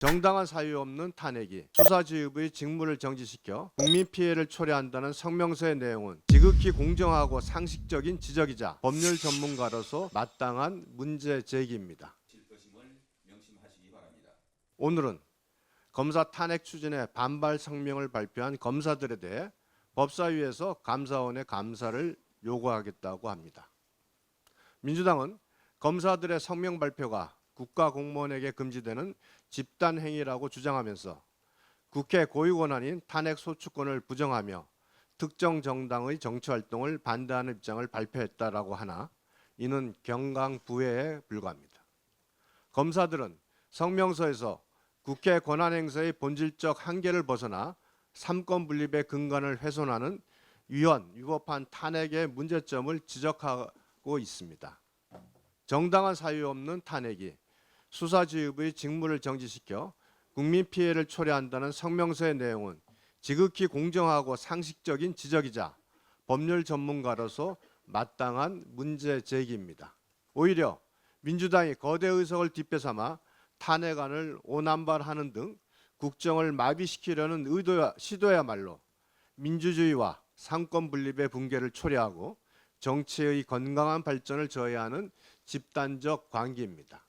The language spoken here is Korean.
정당한 사유 없는 탄핵이 수사지휘부의 직무를 정지시켜 국민 피해를 초래한다는 성명서의 내용은 지극히 공정하고 상식적인 지적이자 법률 전문가로서 마땅한 문제 제기입니다. 오늘은 검사 탄핵 추진에 반발 성명을 발표한 검사들에 대해 법사위에서 감사원의 감사를 요구하겠다고 합니다. 민주당은 검사들의 성명 발표가 국가 공무원에게 금지되는 집단 행위라고 주장하면서 국회 고유 권한인 탄핵 소추권을 부정하며 특정 정당의 정치 활동을 반대하는 입장을 발표했다라고 하나 이는 경강 부회에 불과합니다. 검사들은 성명서에서 국회 권한 행사의 본질적 한계를 벗어나 삼권 분립의 근간을 훼손하는 위헌 위법한 탄핵의 문제점을 지적하고 있습니다. 정당한 사유 없는 탄핵이 수사지휘부의 직무를 정지시켜 국민 피해를 초래한다는 성명서의 내용은 지극히 공정하고 상식적인 지적이자 법률 전문가로서 마땅한 문제 제기입니다. 오히려 민주당이 거대 의석을 뒷배삼아 탄핵안을 오남발하는 등 국정을 마비시키려는 의도야 시도야말로 민주주의와 상권 분립의 붕괴를 초래하고 정치의 건강한 발전을 저해하는 집단적 관계입니다.